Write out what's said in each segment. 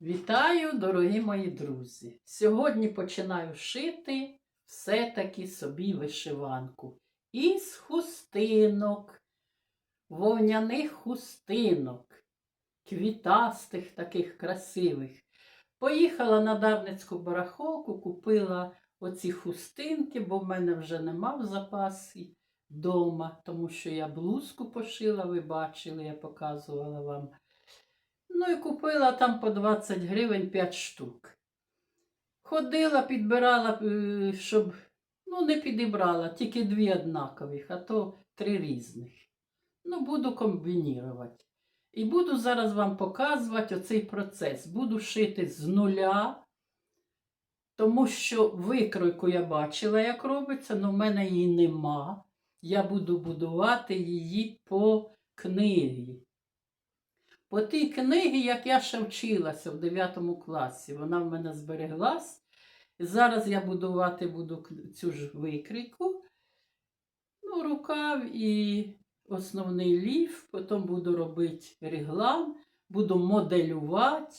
Вітаю, дорогі мої друзі! Сьогодні починаю шити все-таки собі вишиванку. Із хустинок, вовняних хустинок, квітастих таких красивих. Поїхала на Дарницьку барахолку, купила оці хустинки, бо в мене вже нема в запасі вдома, тому що я блузку пошила, ви бачили, я показувала вам. Ну і купила там по 20 гривень 5 штук. Ходила, підбирала, е, щоб ну, не підібрала, тільки дві однакових, а то три різних. Ну, буду комбінірувати. І буду зараз вам показувати оцей процес. Буду шити з нуля, тому що викройку я бачила, як робиться, але в мене її нема. Я буду будувати її по книгі. По тій книгі, як я ще вчилася в 9 класі, вона в мене збереглась. Зараз я будувати буду цю ж викрійку. Ну, рукав і основний ліф, потім буду робити реглан, буду моделювати.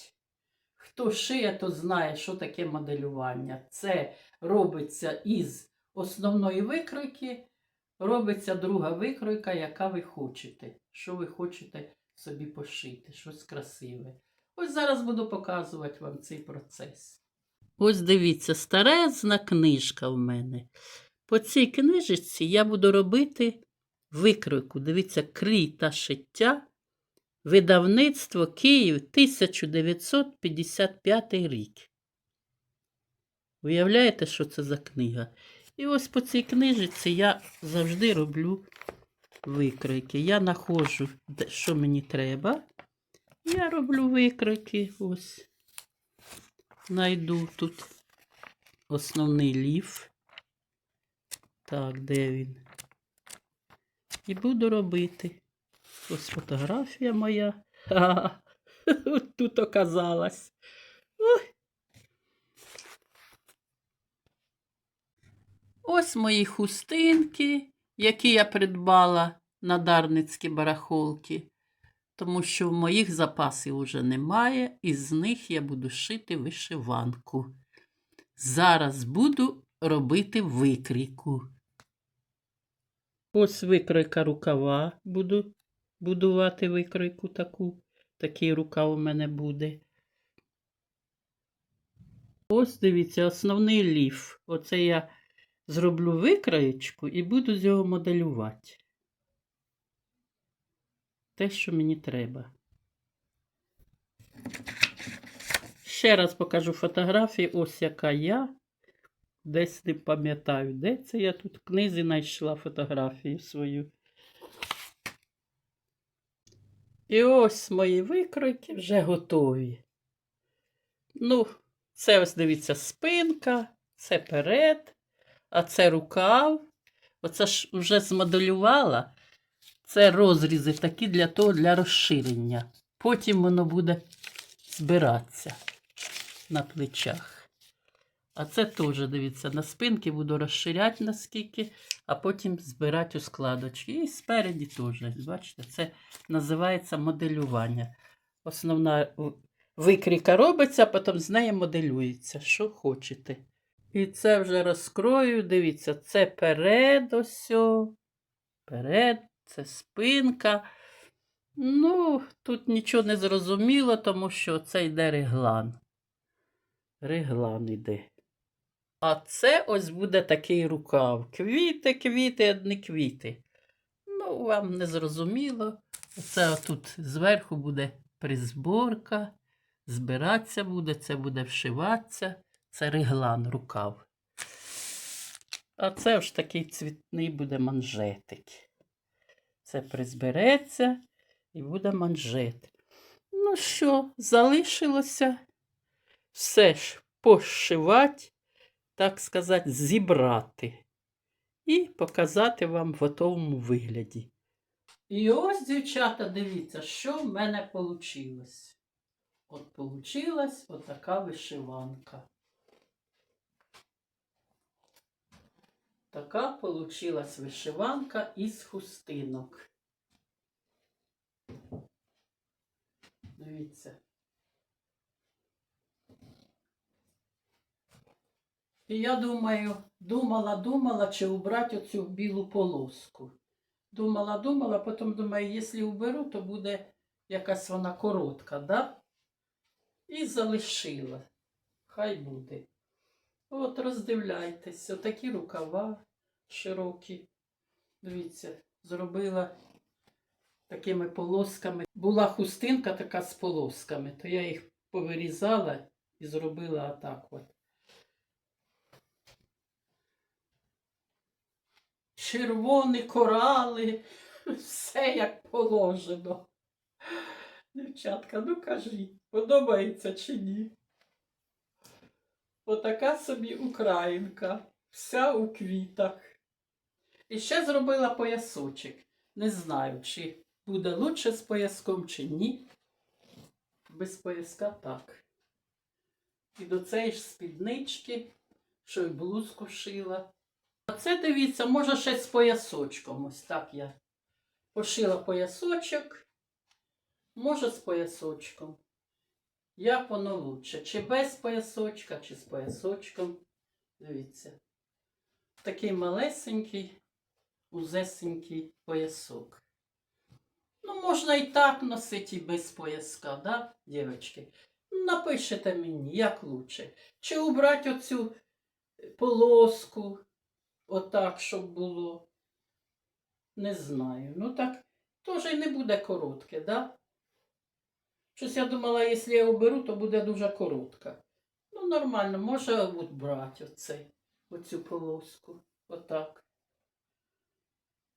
Хто шиє, то знає, що таке моделювання. Це робиться із основної викройки, робиться друга викройка, яка ви хочете. Що ви хочете собі пошити, щось красиве. Ось зараз буду показувати вам цей процес. Ось дивіться, старезна книжка в мене. По цій книжечці я буду робити викройку. Дивіться, крій та шиття. Видавництво Київ 1955 рік. Уявляєте, що це за книга? І ось по цій книжці я завжди роблю викройки. Я знаходжу, де- що мені треба. Я роблю викройки. Ось. Найду тут основний ліф. Так, де він? І буду робити. Ось фотографія моя. Тут оказалась. Ось мої хустинки, які я придбала на Дарницькій барахолки, тому що в моїх запасів уже немає, і з них я буду шити вишиванку. Зараз буду робити викрійку. Ось викройка рукава буду будувати викройку таку. Такий рукав у мене буде. Ось дивіться, основний ліф. Оце я зроблю викраєчку і буду з його моделювати. Те, що мені треба. Ще раз покажу фотографії, ось яка я. Десь не пам'ятаю, де це я тут в книзі знайшла фотографію свою. І ось мої викройки вже готові. Ну, це ось дивіться спинка, це перед, а це рукав. Оце ж вже змоделювала. Це розрізи такі для того, для розширення. Потім воно буде збиратися на плечах. А це теж, дивіться, на спинки буду розширяти наскільки, а потім збирати у складочки. І спереді теж, бачите, це називається моделювання. Основна в- викрійка робиться, а потім з неї моделюється, що хочете. І це вже розкрою, дивіться, це перед ось. Перед, це спинка. Ну, тут нічого не зрозуміло, тому що це йде реглан. Реглан йде. А це ось буде такий рукав. Квіти, квіти, одні квіти. Ну, вам не зрозуміло. Це отут зверху буде призборка, збиратися буде, це буде вшиватися. Це реглан рукав. А це ж такий цвітний буде манжетик. Це призбереться і буде манжет. Ну що, залишилося все ж пошивати, так сказати, зібрати і показати вам в готовому вигляді. І ось, дівчата, дивіться, що в мене вийшло. От получилась отака вишиванка. Така получилась вишиванка із хустинок. Дивіться. І я думаю, думала, думала, чи убрати оцю білу полоску. Думала, думала, потім думаю, якщо уберу, то буде якась вона коротка, да? І залишила. Хай буде. От роздивляйтесь, отакі рукава широкі. Дивіться, зробила такими полосками. Була хустинка така з полосками, то я їх повирізала і зробила отак от. Червоні корали, все як положено. Дівчатка, ну кажіть, подобається чи ні? Отака собі українка, вся у квітах. І ще зробила поясочок. Не знаю, чи буде лучше з пояском, чи ні. Без пояска так. І до цієї ж спіднички, що й блузку шила. А це, дивіться, може ще з поясочком. Ось так я пошила поясочок. Може з поясочком. Як воно лучше? Чи без поясочка, чи з поясочком. Дивіться. Такий малесенький, узесенький поясок. Ну, можна і так носити, і без пояска, да, дівчатки? Напишете мені, як лучше. Чи убрати оцю полоску, отак, щоб було. Не знаю. Ну так, теж і не буде коротке, да? Щось я думала, якщо я оберу, то буде дуже коротка. Ну, нормально, може брати оцей, оцю полоску. Отак.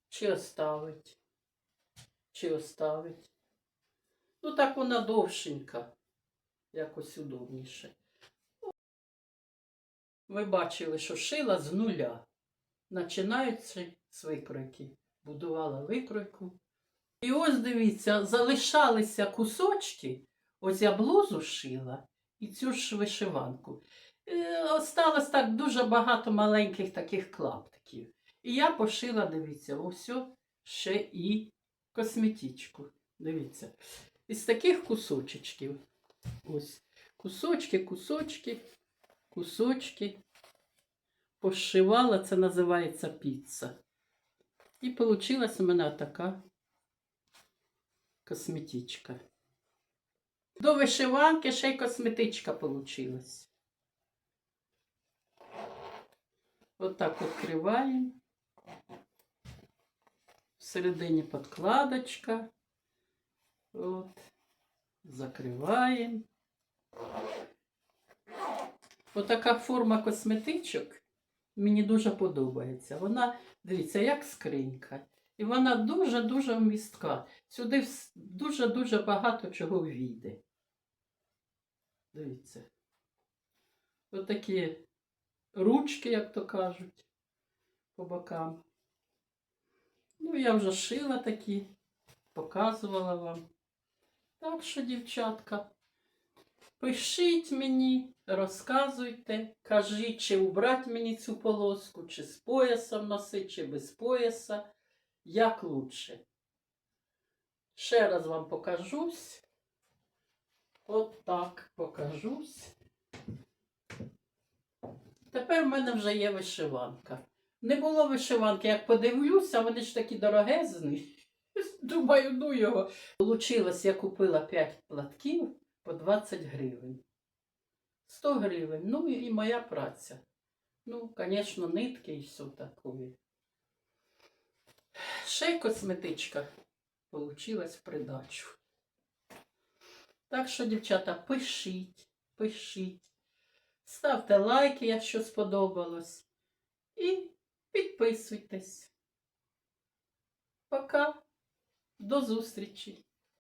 Чи оставить. Чи оставить. Ну, так вона довшенька. Якось удобніше. Ви бачили, що шила з нуля. Починаються з викройки. Будувала викройку. І ось дивіться, залишалися кусочки. Ось я блузу шила і цю ж вишиванку. Е, Осталось так дуже багато маленьких таких клаптиків. І я пошила, дивіться, ось ще і косметичку. Дивіться. Із таких кусочечків. Ось. Кусочки, кусочки, кусочки. Пошивала, це називається піца. І вийшла у мене така косметичка. До вишиванки ще й косметичка получилась. Отак відкриваємо. Всередині подкладочка. От. Закриваємо. Отака форма косметичок мені дуже подобається. Вона, дивіться, як скринька. І вона дуже-дуже вмістка. Сюди дуже-дуже багато чого війде. Дивіться. Отакі ручки, як то кажуть, по бокам. Ну, я вже шила такі, показувала вам. Так що, дівчатка, пишіть мені, розказуйте, кажіть, чи убрати мені цю полоску, чи з поясом носити, чи без пояса. Як лучше. Ще раз вам покажусь. От так покажусь. Тепер в мене вже є вишиванка. Не було вишиванки, як подивлюся, вони ж такі дорогезні. Думаю, ну його. Получилось, я купила 5 платків по 20 гривень. 100 гривень. Ну і моя праця. Ну, звісно, нитки і все таке. Ще й косметичка получилась в придачу. Так що, дівчата, пишіть, пишіть. Ставте лайки, якщо сподобалось. І підписуйтесь. Пока. До зустрічі!